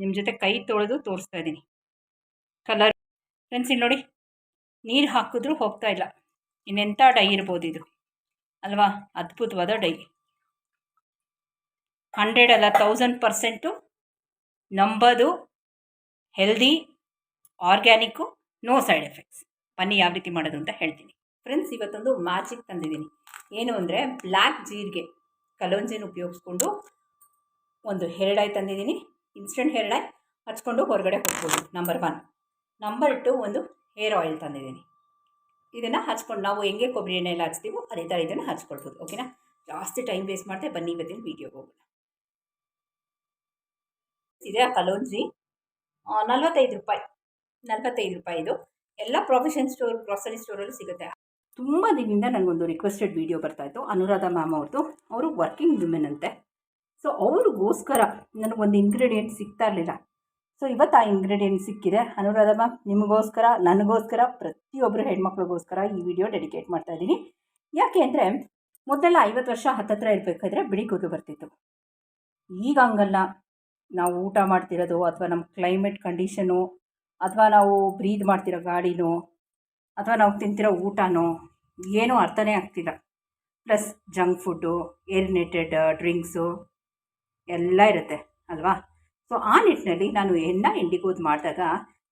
ನಿಮ್ಮ ಜೊತೆ ಕೈ ತೊಳೆದು ತೋರಿಸ್ತಾ ಇದ್ದೀನಿ. ಕಲರ್ ಫ್ರೆಂಡ್ಸ್ ಇಲ್ಲಿ ನೋಡಿ, ನೀರು ಹಾಕಿದ್ರೂ ಹೋಗ್ತಾ ಇಲ್ಲ. ಇನ್ನೆಂಥ ಡೈ ಇರ್ಬೋದು ಇದು. ಅಲ್ವಾ? ಅದ್ಭುತವಾದ ಡೈ. ಹಂಡ್ರೆಡ್ ಅಲ್ಲ ತೌಸಂಡ್ ಪರ್ಸೆಂಟು ನಂಬೋದು healthy organic no side effects ಬನ್ನಿ ಯಾವ ರೀತಿ ಮಾಡೋದು ಅಂತ ಹೇಳ್ತೀನಿ. ಫ್ರೆಂಡ್ಸ್ ಇವತ್ತೊಂದು ಮ್ಯಾಜಿಕ್ ತಂದಿದ್ದೀನಿ. ಏನು ಅಂದರೆ ಬ್ಲ್ಯಾಕ್ ಜೀರಿಗೆ ಕಲೋಂಜಿನ ಉಪಯೋಗಿಸ್ಕೊಂಡು ಒಂದು ಹೆರಡಾಯಿ ತಂದಿದ್ದೀನಿ. ಇನ್ಸ್ಟೆಂಟ್ ಹೇರ್ ಡೈ ಹಚ್ಕೊಂಡು ಹೊರಗಡೆ ಹೋಗ್ಬೋದು ನಂಬರ್ ಒನ್ ನಂಬರ್ ಟು ಒಂದು ಹೇರ್ ಆಯಿಲ್ ತಂದಿದ್ದೀನಿ. ಇದನ್ನು ಹಚ್ಕೊಂಡು ನಾವು ಹೆಂಗೆ ಕೊಬ್ಬರಿ ಎಣ್ಣೆ ಎಲ್ಲ ಹಚ್ತೀವೋ ಅದೇ ಥರ ಇದನ್ನು ಹಚ್ಕೊಳ್ಬೋದು ಓಕೆನಾ ಜಾಸ್ತಿ ಟೈಮ್ ವೇಸ್ಟ್ ಮಾಡಿದೆ ಬನ್ನಿ ಇವತ್ತಿನ ವೀಡಿಯೋಗೆ ಹೋಗೋಣ. ಇದೆ ಆ ಕಲೋಂಜಿ. ನಲ್ವತ್ತೈದು ರೂಪಾಯಿ ನಲ್ವತ್ತೈದು ರೂಪಾಯಿ ಇದು. ಎಲ್ಲ ಪ್ರೊಫೆಷನ್ ಸ್ಟೋರ್ ಗ್ರಾಸರಿ ಸ್ಟೋರಲ್ಲೂ ಸಿಗುತ್ತೆ. ತುಂಬ ದಿನದಿಂದ ನನಗೊಂದು ರಿಕ್ವೆಸ್ಟೆಡ್ ವೀಡಿಯೋ ಬರ್ತಾಯಿತ್ತು ಅನುರಾಧ ಮ್ಯಾಮ್ ಅವ್ರದ್ದು. ಅವರು ವರ್ಕಿಂಗ್ ವುಮೆನ್ ಅಂತೆ. ಸೊ ಅವ್ರಿಗೋಸ್ಕರ ನನಗೊಂದು ಇಂಗ್ರೀಡಿಯೆಂಟ್ ಸಿಗ್ತಾ ಇರಲಿಲ್ಲ. ಸೊ ಇವತ್ತು ಆ ಇಂಗ್ರೀಡಿಯೆಂಟ್ ಸಿಕ್ಕಿದೆ. ಅನುರಾಧಮ್ಮ ನಿಮಗೋಸ್ಕರ, ನನಗೋಸ್ಕರ ಪ್ರತಿಯೊಬ್ಬರು ಹೆಣ್ಮಕ್ಳಿಗೋಸ್ಕರ ಈ ವಿಡಿಯೋ ಡೆಡಿಕೇಟ್ ಮಾಡ್ತಾ ಇದ್ದೀನಿ. ಯಾಕೆ ಅಂದರೆ, ಮೊದಲೆಲ್ಲ ಐವತ್ತು ವರ್ಷ ಹತ್ತತ್ರ ಇರಬೇಕಾದ್ರೆ ಬಿಳಿ ಕೂದಲು ಬರ್ತಿತ್ತು. ಈಗ ಹಂಗಲ್ಲ. ನಾವು ಊಟ ಮಾಡ್ತಿರೋದು ಅಥವಾ ನಮ್ಮ ಕ್ಲೈಮೇಟ್ ಕಂಡೀಷನು ಅಥವಾ ನಾವು ಬ್ರೀದ್ ಮಾಡ್ತಿರೋ ಗಾಡಿನೋ, ಅಥವಾ ನಾವು ತಿಂತಿರೋ ಊಟನೋ ಏನೂ ಅರ್ಥನೇ ಆಗ್ತಿಲ್ಲ. Plus junk food aerated drinks ಎಲ್ಲ ಇರುತ್ತೆ, ಅಲ್ವಾ? ಸೊ ಆ ನಿಟ್ಟಿನಲ್ಲಿ ನಾನು ಎನ್ನ ಇಂಡಿಗೋದು ಮಾಡಿದಾಗ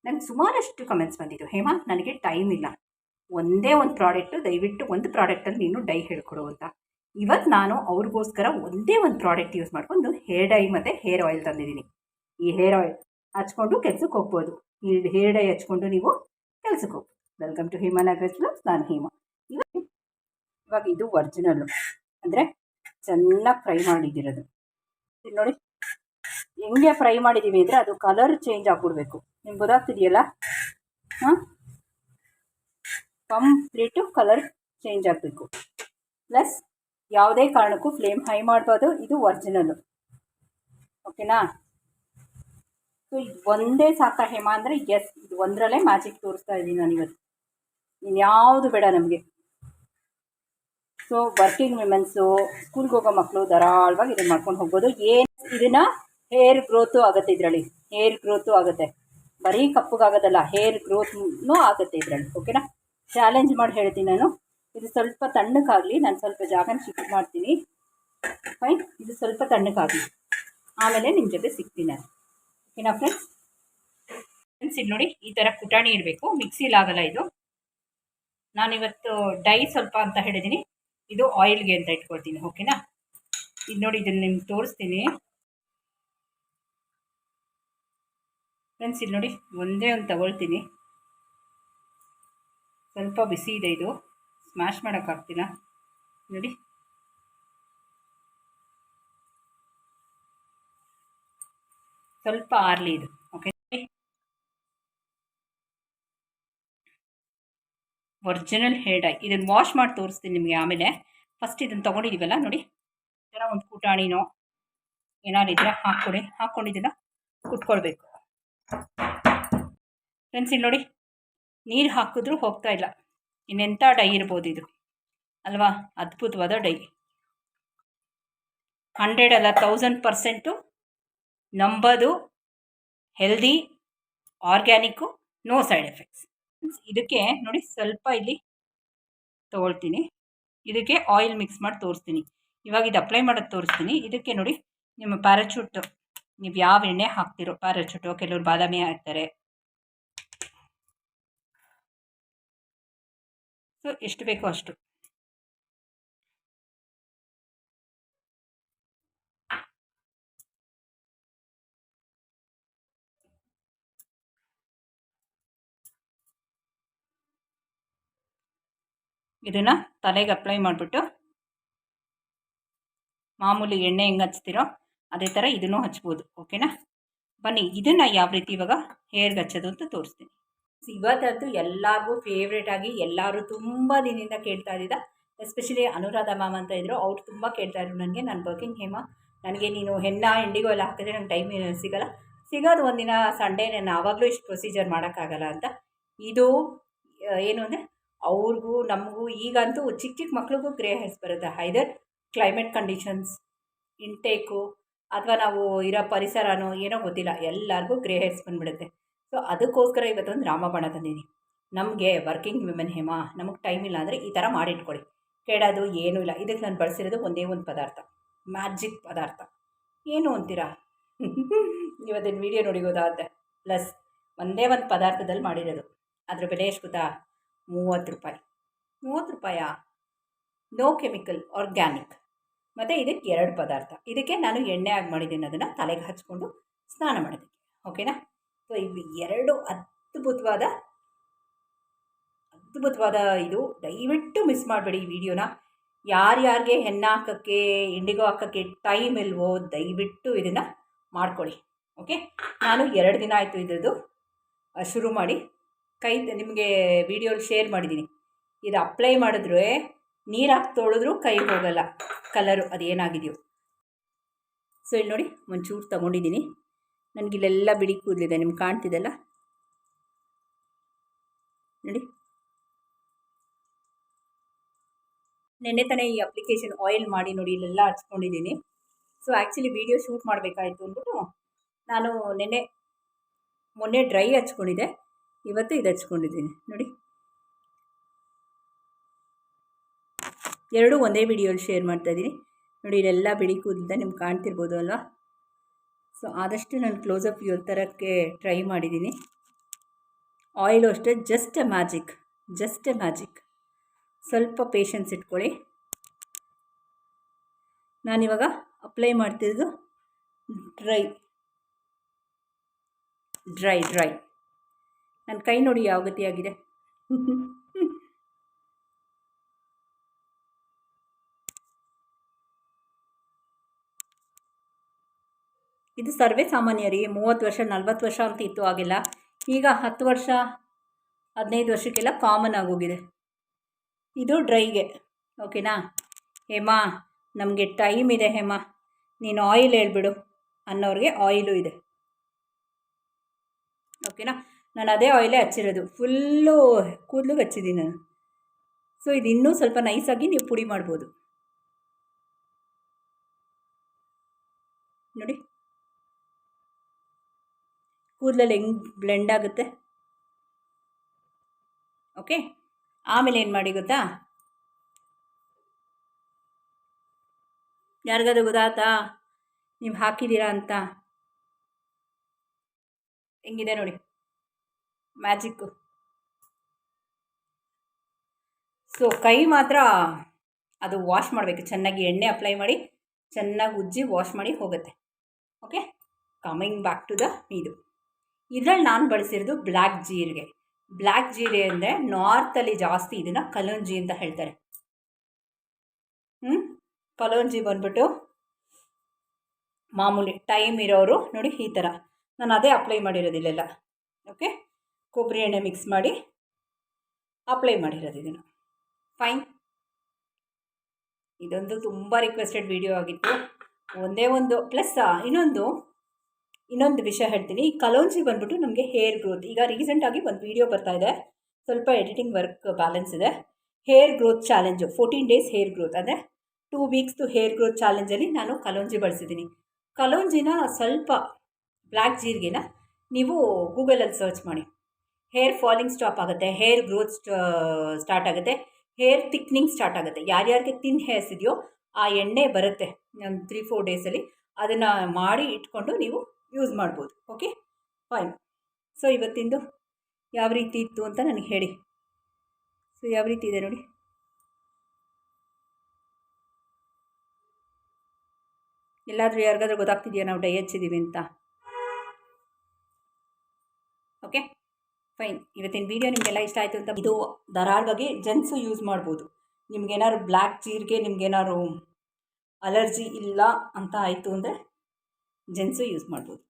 ನನಗೆ ಸುಮಾರಷ್ಟು ಕಮೆಂಟ್ಸ್ ಬಂದಿದ್ದು. ಹೇಮಾ, ನನಗೆ ಟೈಮ್ ಇಲ್ಲ. ಒಂದೇ ಒಂದು ಪ್ರಾಡಕ್ಟು ದಯವಿಟ್ಟು ಒಂದು ಪ್ರಾಡಕ್ಟಲ್ಲಿ ನೀನು ಡೈ ಹೇಳ್ಕೊಡು ಅಂತ. ಇವತ್ತು ನಾನು ಅವ್ರಿಗೋಸ್ಕರ ಒಂದೇ ಒಂದು ಪ್ರಾಡಕ್ಟ್ ಯೂಸ್ ಮಾಡ್ಕೊಂಡು ಹೇರ್ ಡೈ ಮತ್ತು ಹೇರ್ ಆಯಿಲ್ ತಂದಿದ್ದೀನಿ. ಈ ಹೇರ್ ಆಯಿಲ್ ಹಚ್ಕೊಂಡು ಕೆಲ್ಸಕ್ಕೆ ಹೋಗ್ಬೋದು. ಈ ಹೇರ್ ಡೈ ಹಚ್ಕೊಂಡು ನೀವು ಕೆಲ್ಸಕ್ಕೆ ಹೋಗ್ಬೋದು. ವೆಲ್ಕಮ್ ಟು ಹೇಮಾ ನಾಗರಾಜ್ ನಾನು ಹೇಮಾ. ಇವಾಗ ಇವಾಗ ಇದು ಒರಿಜಿನಲ್ಲು ಅಂದರೆ ಚೆನ್ನಾಗಿ ಫ್ರೈ ಮಾಡಿದ್ದಿರೋದು. ನೋಡಿ. ಹೆಂಗೆ ಫ್ರೈ ಮಾಡಿದ್ದೀವಿ ಅಂದರೆ ಅದು ಕಲರ್ ಚೇಂಜ್ ಆಗಿಬಿಡ್ಬೇಕು. ನಿಮ್ಗೆ ಗೊತ್ತಾಗ್ತಿದೆಯಲ್ಲ? ಹಾಂ? ಕಂಪ್ಲೀಟು ಕಲರ್ ಚೇಂಜ್ ಆಗಬೇಕು. ಪ್ಲಸ್ ಯಾವುದೇ ಕಾರಣಕ್ಕೂ ಫ್ಲೇಮ್ ಹೈ ಮಾಡಬಾರ್ದು. ಇದು ಒರಿಜಿನಲ್ಲು ಓಕೆನಾ ಸೊ ಇದು ಒಂದೇ ಸಾಕ ಹೇಮ ಅಂದರೆ ಎಸ್ ಇದು ಒಂದರಲ್ಲೇ ಮ್ಯಾಜಿಕ್ ತೋರಿಸ್ತಾ ಇದ್ದೀನಿ ನಾನು ಇವತ್ತು ಇನ್ಯಾವುದು ಬೇಡ ನಮಗೆ. ಸೊ ವರ್ಕಿಂಗ್ ವಿಮೆನ್ಸು ಸ್ಕೂಲ್ಗೆ ಹೋಗೋ ಮಕ್ಕಳು ಧಾರಾಳವಾಗಿ ಇದನ್ನು ಮಾಡ್ಕೊಂಡು ಹೋಗ್ಬೋದು. ಏನು ಇದನ್ನು ಹೇರ್ ಗ್ರೋತು ಆಗುತ್ತೆ ಇದರಲ್ಲಿ. ಹೇರ್ ಗ್ರೋತು ಆಗುತ್ತೆ. ಬರೀ ಕಪ್ಪಗಾಗೋದಲ್ಲ ಹೇರ್ ಗ್ರೋತ್ನೂ ಆಗುತ್ತೆ ಇದರಲ್ಲಿ. ಓಕೆನಾ ಚಾಲೆಂಜ್ ಮಾಡಿ ಹೇಳ್ತೀನಿ ನಾನು. ಇದು ಸ್ವಲ್ಪ ತಣ್ಣಕ್ಕಾಗಲಿ ನಾನು ಸ್ವಲ್ಪ ಜಾಗನ ಶಿಫ್ಟ್ ಮಾಡ್ತೀನಿ. ಫೈನ್ ಇದು ಸ್ವಲ್ಪ ತಣ್ಣಕ್ಕಾಗಲಿ ಆಮೇಲೆ ನಿಮ್ಮ ಜೊತೆ ಸಿಗ್ತೀನಿ ನಾನು. ಓಕೆನಾ ಫ್ರೆಂಡ್ಸ್ ಫ್ರೆಂಡ್ಸ್ ಇದು ನೋಡಿ, ಈ ಥರ ಕುಟಾಣಿ ಇರಬೇಕು ಮಿಕ್ಸಿಲಾಗಲ್ಲ ಇದು. ನಾನಿವತ್ತು ಡೈ ಸ್ವಲ್ಪ ಅಂತ ಹೇಳಿದ್ದೀನಿ ಇದು ಆಯಿಲ್ಗೆ ಅಂತ ಇಟ್ಕೊಳ್ತೀನಿ ಓಕೆನಾ ಇದು ನೋಡಿ ಇದನ್ನು ನಿಮ್ಗೆ ತೋರಿಸ್ತೀನಿ. ಫ್ರೆಂಡ್ಸ್ ಇಲ್ಲಿ ನೋಡಿ, ಒಂದೇ ಒಂದು ತಗೊಳ್ತೀನಿ. ಸ್ವಲ್ಪ ಬಿಸಿ ಇದೆ ಇದು. ಸ್ಮ್ಯಾಶ್ ಮಾಡೋಕ್ಕಾಗ್ತಿಲ್ಲ ನೋಡಿ. ಸ್ವಲ್ಪ ಆರ್ಲಿ ಇದು ಓಕೆ ಒರಿಜಿನಲ್ ಹೇರ್ ಡೈ ಇದನ್ನು ವಾಶ್ ಮಾಡಿ ತೋರಿಸ್ತೀನಿ ನಿಮಗೆ ಆಮೇಲೆ. ಫಸ್ಟ್ ಇದನ್ನು ತೊಗೊಂಡಿದ್ದೀವಲ್ಲ ನೋಡಿ. ಈ ಒಂದು ಕುಟಾಣಿನೋ ಏನಾದ್ರು ಇದ್ರೆ ಹಾಕ್ಕೊಡಿ. ಹಾಕ್ಕೊಂಡಿದ್ದನ್ನು ಕುಟ್ಕೊಳ್ಬೇಕು. ಫ್ರೆಂಡ್ಸ್ ಇಲ್ಲಿ ನೋಡಿ. ನೀರು ಹಾಕಿದ್ರೂ ಹೋಗ್ತಾ ಇಲ್ಲ. ಇನ್ನೆಂಥ ಡೈ ಇರ್ಬೋದು ಇದು. ಅಲ್ವಾ? ಅದ್ಭುತವಾದ ಡೈ. ಹಂಡ್ರೆಡ್ ಅಲ್ಲ ತೌಸಂಡ್ ಪರ್ಸೆಂಟು ನಂಬೋದು healthy organic no side effects ಇದಕ್ಕೆ ನೋಡಿ ಸ್ವಲ್ಪ ಇಲ್ಲಿ ತೊಗೊಳ್ತೀನಿ. ಇದಕ್ಕೆ ಆಯಿಲ್ ಮಿಕ್ಸ್ ಮಾಡಿ ತೋರಿಸ್ತೀನಿ. ಇವಾಗ ಇದು ಅಪ್ಲೈ ಮಾಡೋದು ತೋರಿಸ್ತೀನಿ. ಇದಕ್ಕೆ ನೋಡಿ ನಿಮ್ಮ ಪ್ಯಾರಾಚೂಟ್ ನೀವು ಯಾವ ಎಣ್ಣೆ ಹಾಕ್ತಿರೋ ಪ್ಯಾರಾಚೂಟು ಕೆಲವರು ಬಾದಾಮಿ ಹಾಕ್ತಾರೆ. ಸೊ ಎಷ್ಟು ಬೇಕೋ ಅಷ್ಟು. ಇದನ್ನು ತಲೆಗೆ ಅಪ್ಲೈ ಮಾಡಿಬಿಟ್ಟು ಮಾಮೂಲಿ ಎಣ್ಣೆ ಹೆಂಗೆ ಹಚ್ತಿರೋ ಅದೇ ಥರ ಇದನ್ನು ಹಚ್ಬೋದು ಓಕೆನಾ ಬನ್ನಿ, ಇದನ್ನು ಯಾವ ರೀತಿ ಇವಾಗ ಹೇರ್ಗೆ ಹಚ್ಚೋದು ಅಂತ ತೋರಿಸ್ತೀನಿ. ಇವತ್ತಂತೂ ಎಲ್ಲರಿಗೂ ಫೇವ್ರೇಟ್ ಆಗಿ ಎಲ್ಲರೂ ತುಂಬ ದಿನದಿಂದ ಕೇಳ್ತಾ ಇದ್ದಿದ್ದ ಎಸ್ಪೆಷಲಿ ಅನುರಾಧ ಮ್ಯಾಮ್ ಅಂತ ಇದ್ದರು ಅವ್ರು ತುಂಬ ಕೇಳ್ತಾ ಇದ್ರು ನನಗೆ, ನಾನು ವರ್ಕಿಂಗ್ ಹೇಮ ನನಗೆ ನೀನು ಹೆಣ್ಣ ಎಂಡಿಗೋ ಎಲ್ಲ ಹಾಕಿದ್ರೆ ನಂಗೆ ಟೈಮ್ ಸಿಗಲ್ಲ. ಸಿಗೋದು ಒಂದಿನ ಸಂಡೇ ನಾನು ಆವಾಗಲೂ ಇಷ್ಟು ಪ್ರೊಸೀಜರ್ ಮಾಡೋಕ್ಕಾಗಲ್ಲ ಅಂತ. ಇದು ಏನು ಅಂದರೆ ಅವ್ರಿಗೂ, ನಮಗೂ ಈಗಂತೂ ಚಿಕ್ಕ ಚಿಕ್ಕ ಮಕ್ಳಿಗೂ ಗ್ರೇ ಹೇರ್ಸ್ ಬರುತ್ತೆ. ಐದರ್ ಕ್ಲೈಮೇಟ್ ಕಂಡೀಷನ್ಸ್ ಇಂಟೇಕು ಅಥವಾ ನಾವು ಇರೋ ಪರಿಸರನೋ ಏನೋ ಗೊತ್ತಿಲ್ಲ. ಎಲ್ಲರಿಗೂ ಗ್ರೇ ಹೇರ್ಸ್ ಬಂದುಬಿಡುತ್ತೆ. ಸೊ ಅದಕ್ಕೋಸ್ಕರ ಇವತ್ತೊಂದು ರಾಮಬಾಣ ತಂದೀನಿ ನಮಗೆ ವರ್ಕಿಂಗ್ ವಿಮೆನ್ ಹೇಮ, ನಮಗೆ ಟೈಮ್ ಇಲ್ಲ ಅಂದರೆ ಈ ಥರ ಮಾಡಿಟ್ಕೊಳ್ಳಿ ಕೆಡೋದು ಏನೂ ಇಲ್ಲ. ಇದಕ್ಕೆ ನಾನು ಬಳಸಿರೋದು ಒಂದೇ ಒಂದು ಪದಾರ್ಥ. ಮ್ಯಾಜಿಕ್ ಪದಾರ್ಥ. ಏನು ಅಂತೀರಾ? ಇವತ್ತಿನ ವಿಡಿಯೋ ನೋಡಿ ಪ್ಲಸ್ ಒಂದೇ ಒಂದು ಪದಾರ್ಥದಲ್ಲಿ ಮಾಡಿರೋದು. ಅದ್ರ ಬೆಲೆ ಎಷ್ಟು ಗೊತ್ತಾ? ಮೂವತ್ತು ರೂಪಾಯಿ. ಮೂವತ್ತು ರೂಪಾಯಾ? ನೋ ಕೆಮಿಕಲ್ ಆರ್ಗ್ಯಾನಿಕ್ ಮತ್ತು ಇದಕ್ಕೆ ಎರಡು ಪದಾರ್ಥ. ಇದಕ್ಕೆ ನಾನು ಎಣ್ಣೆ ಆಗಿ ಮಾಡಿದ್ದೀನಿ. ಅದನ್ನು ತಲೆಗೆ ಹಚ್ಕೊಂಡು ಸ್ನಾನ ಮಾಡಿದ್ದೀನಿ ಓಕೆನಾ ಸೊ ಇವು ಎರಡು ಅದ್ಭುತವಾದ ಅದ್ಭುತವಾದ ಇದು. ದಯವಿಟ್ಟು ಮಿಸ್ ಮಾಡಬೇಡಿ ಈ ವಿಡಿಯೋನ ಯಾರ್ಯಾರಿಗೆ ಹೆಣ್ಣು ಹಾಕೋಕ್ಕೆ ಇಂಡಿಗೋ ಹಾಕೋಕ್ಕೆ ಟೈಮ್ ಇಲ್ವೋ, ದಯವಿಟ್ಟು ಇದನ್ನು ಮಾಡ್ಕೊಳ್ಳಿ. ಓಕೆ ನಾನು ಎರಡು ದಿನ ಆಯಿತು ಇದ್ರದ್ದು ಶುರು ಮಾಡಿ. ಕೈ ನಿಮಗೆ ವಿಡಿಯೋಲಿ ಶೇರ್ ಮಾಡಿದ್ದೀನಿ ಇದು ಅಪ್ಲೈ ಮಾಡಿದ್ರೆ ನೀರು ಹಾಕಿ ತೊಳೆದ್ರೂ ಕೈ ಹೋಗಲ್ಲ. ಕಲರು ಅದೇನಾಗಿದೆಯೋ ಸೊ ಇಲ್ಲಿ ನೋಡಿ, ಒಂಚೂರು ತೊಗೊಂಡಿದ್ದೀನಿ ನನಗಿಲ್ಲೆಲ್ಲ ಬಿಡಿ ಕೂದಲಿದೆ, ನಿಮ್ಗೆ ಕಾಣ್ತಿದೆಲ್ಲ? ನೋಡಿ. ನೆನ್ನೆ ತಾನೇ ಈ ಅಪ್ಲಿಕೇಶನ್ ಆಯಿಲ್ ಮಾಡಿ ನೋಡಿ ಇಲ್ಲೆಲ್ಲ ಹಚ್ಕೊಂಡಿದ್ದೀನಿ ಸೊ ಆ್ಯಕ್ಚುಲಿ ವಿಡಿಯೋ ಶೂಟ್ ಮಾಡಬೇಕಾಯ್ತು ಅಂದ್ಬಿಟ್ಟು, ನಾನು ನೆನ್ನೆ, ಮೊನ್ನೆ ಡ್ರೈ ಹಚ್ಕೊಂಡಿದ್ದೆ. ಇವತ್ತು ಇದು ಹಚ್ಕೊಂಡಿದ್ದೀನಿ. ನೋಡಿ. ಎರಡೂ ಒಂದೇ ವಿಡಿಯೋಲಿ ಶೇರ್ ಮಾಡ್ತಾಯಿದ್ದೀನಿ ನೋಡಿ, ಇಲ್ಲೆಲ್ಲ ಬಿಳಿ ಕೂದಲಿಂದ ನಿಮ್ಗೆ ಕಾಣ್ತಿರ್ಬೋದು ಅಲ್ವಾ? ಸೊ ಆದಷ್ಟು ನಾನು ಕ್ಲೋಸಪ್ ವ್ಯೂ ಥರಕ್ಕೆ ಟ್ರೈ ಮಾಡಿದ್ದೀನಿ ಆಯಿಲು ಅಷ್ಟೇ just a magic just a magic ಸ್ವಲ್ಪ ಪೇಷನ್ಸ್ ಇಟ್ಕೊಳ್ಳಿ. ನಾನಿವಾಗ ಅಪ್ಲೈ ಮಾಡ್ತಿರೋದು ಡ್ರೈ ಡ್ರೈ ಡ್ರೈ ನನ್ನ ಕೈ ನೋಡಿ ಯಾವ ಗತಿಯಾಗಿದೆ ಇದು ಸರ್ವೇ ಸಾಮಾನ್ಯ ರೀ, ಮೂವತ್ತು ವರ್ಷ, ನಲ್ವತ್ತು ವರ್ಷ ಅಂತ ಇತ್ತು ಆಗಿಲ್ಲ ಈಗ ಹತ್ತು ವರ್ಷ, ಹದಿನೈದು ವರ್ಷಕ್ಕೆಲ್ಲ ಕಾಮನ್ ಆಗೋಗಿದೆ. ಇದು ಡ್ರೈಗೆ ಓಕೆನಾ ಹೇಮಾ, ನಮಗೆ ಟೈಮ್ ಇದೆ ಹೇಮಾ. ನೀನು ಆಯಿಲ್ ಹೇಳ್ಬಿಡು, ಅನ್ನೋರಿಗೆ ಆಯಿಲು ಇದೆ. ಓಕೆನಾ ನಾನು ಅದೇ ಆಯಿಲೇ ಹಚ್ಚಿರೋದು. ಫುಲ್ಲು ಕೂದಲಿಗೆ ಹಚ್ಚಿದ್ದೀನಿ ನಾನು. ಸೊ ಇದು ಇನ್ನೂ ಸ್ವಲ್ಪ ನೈಸಾಗಿ ನೀವು ಪುಡಿ ಮಾಡ್ಬೋದು. ನೋಡಿ. ಕೂದಲಲ್ಲಿ ಹೆಂಗೆ ಬ್ಲೆಂಡ್ ಆಗುತ್ತೆ? ಓಕೆ ಆಮೇಲೆ ಏನು ಮಾಡಿ ಗೊತ್ತಾ? ಯಾರಿಗಾದ್ರು ಗೊತ್ತಾತ ನೀವು ಹಾಕಿದ್ದೀರಾ ಅಂತ? ಹೆಂಗಿದೆ ನೋಡಿ. ಮ್ಯಾಜಿಕ್ಕು ಸೊ ಕೈ ಮಾತ್ರ ಅದು ವಾಶ್ ಮಾಡಬೇಕು. ಚೆನ್ನಾಗಿ ಎಣ್ಣೆ ಅಪ್ಲೈ ಮಾಡಿ, ಚೆನ್ನಾಗಿ ಉಜ್ಜಿ ವಾಶ್ ಮಾಡಿ ಹೋಗುತ್ತೆ. Okay coming back to the ಇದು. ಇದರಲ್ಲಿ ನಾನು ಬಳಸಿರೋದು ಬ್ಲ್ಯಾಕ್ ಜೀರಿಗೆ. ಬ್ಲ್ಯಾಕ್ ಜೀರಿಗೆ ಅಂದರೆ ನಾರ್ತಲ್ಲಿ ಜಾಸ್ತಿ ಇದನ್ನು ಕಲೋಂಜಿ ಅಂತ ಹೇಳ್ತಾರೆ. ಹ್ಞೂ ಕಲೋಂಜಿ ಬಂದ್ಬಿಟ್ಟು ಮಾಮೂಲಿ ಟೈಮ್ ಇರೋರು ನೋಡಿ ಈ ಥರ ನಾನು ಅದೇ ಅಪ್ಲೈ ಮಾಡಿರೋದಿಲ್ಲೆಲ್ಲ ಓಕೆ ಕೊಬ್ಬರಿ ಎಣ್ಣೆ ಮಿಕ್ಸ್ ಮಾಡಿ ಅಪ್ಲೈ ಮಾಡಿರೋದು ಇದನ್ನು. ಫೈನ್ ಇದೊಂದು ತುಂಬ ರಿಕ್ವೆಸ್ಟೆಡ್ ವಿಡಿಯೋ ಆಗಿತ್ತು. ಒಂದೇ ಒಂದು ಪ್ಲಸ್ ಇನ್ನೊಂದು ಇನ್ನೊಂದು ವಿಷಯ ಹೇಳ್ತೀನಿ. ಕಲೋಂಜಿ ಬಂದ್ಬಿಟ್ಟು ನಮಗೆ ಹೇರ್ ಗ್ರೋತ್ ಈಗ ರೀಸೆಂಟಾಗಿ ಒಂದು ವೀಡಿಯೋ ಬರ್ತಾ ಇದೆ. ಸ್ವಲ್ಪ ಎಡಿಟಿಂಗ್ ವರ್ಕ್ ಬ್ಯಾಲೆನ್ಸ್ ಇದೆ. Hair growth challenge fourteen days hair growth ಅಂದರೆ ಟೂ ವೀಕ್ಸ್ದು ಹೇರ್ ಗ್ರೋತ್ ಚಾಲೆಂಜಲ್ಲಿ ನಾನು ಕಲೋಂಜಿ ಬಳಸಿದ್ದೀನಿ. ಕಲೋಂಜಿನ ಸ್ವಲ್ಪ ಬ್ಲ್ಯಾಕ್ ಜೀರಿಗೆನ ನೀವು ಗೂಗಲಲ್ಲಿ ಸರ್ಚ್ ಮಾಡಿ. ಹೇರ್ ಫಾಲಿಂಗ್ ಸ್ಟಾಪ್ ಆಗುತ್ತೆ ಹೇರ್ ಗ್ರೋತ್ ಸ್ಟಾರ್ಟ್ ಆಗುತ್ತೆ ಹೇರ್ ತಿಕ್ನಿಂಗ್ ಸ್ಟಾರ್ಟ್ ಆಗುತ್ತೆ. ಯಾರ್ಯಾರಿಗೆ ತಿನ್ ಹೇರ್ಸ್ ಇದೆಯೋ ಆ ಎಣ್ಣೆ ಬರುತ್ತೆ, ಒಂದು ತ್ರೀ ಫೋರ್ ಡೇಸಲ್ಲಿ ಅದನ್ನು ಮಾಡಿ ಇಟ್ಕೊಂಡು ನೀವು ಯೂಸ್ ಮಾಡ್ಬೋದು ಓಕೆ ಫೈನ್ ಸೊ ಇವತ್ತಿಂದು ಯಾವ ರೀತಿ ಇತ್ತು ಅಂತ ನನಗೆ ಹೇಳಿ. ಸೊ ಯಾವ ರೀತಿ ಇದೆ ನೋಡಿ. ಎಲ್ಲಾದರೂ ಯಾರಿಗಾದ್ರೂ ಗೊತ್ತಾಗ್ತಿದೆಯಾ ನಾವು ಡೈ ಹಚ್ಚಿದ್ದೀವಿ ಅಂತ? ಓಕೆ ಫೈನ್ ಇವತ್ತಿನ ವೀಡಿಯೋ ನಿಮಗೆಲ್ಲ ಇಷ್ಟ ಆಯಿತು ಅಂತ ಇದು ಧಾರಾಳವಾಗಿ ಜೆಂಟ್ಸು ಯೂಸ್ ಮಾಡ್ಬೋದು. ನಿಮ್ಗೇನಾದ್ರು ಬ್ಲ್ಯಾಕ್ ಜೀರಿಗೆ, ನಿಮ್ಗೇನಾದ್ರು ಅಲರ್ಜಿ ಇಲ್ಲ ಅಂತ ಆಯಿತು ಅಂದರೆ ಜೆಂಟ್ಸು ಯೂಸ್ ಮಾಡ್ಬೋದು.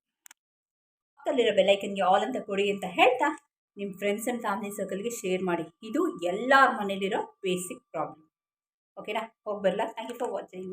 ಪಕ್ಕದಲ್ಲಿರೋ ಬೆಲ್ಲೈಕನ್ಗೆ ಆಲ್ ಅಂತ ಕೊಡಿ ಅಂತ ಹೇಳ್ತಾ ನಿಮ್ಮ ಫ್ರೆಂಡ್ಸ್ ಆ್ಯಂಡ್ ಫ್ಯಾಮಿಲಿ ಸರ್ಕಲ್ಗೆ ಶೇರ್ ಮಾಡಿ. ಇದು ಎಲ್ಲರ ಮನೇಲಿರೋ ಬೇಸಿಕ್ ಪ್ರಾಬ್ಲಮ್ ಓಕೆನಾ ಹೋಗಿ ಬರಲಾ? Thank you for watching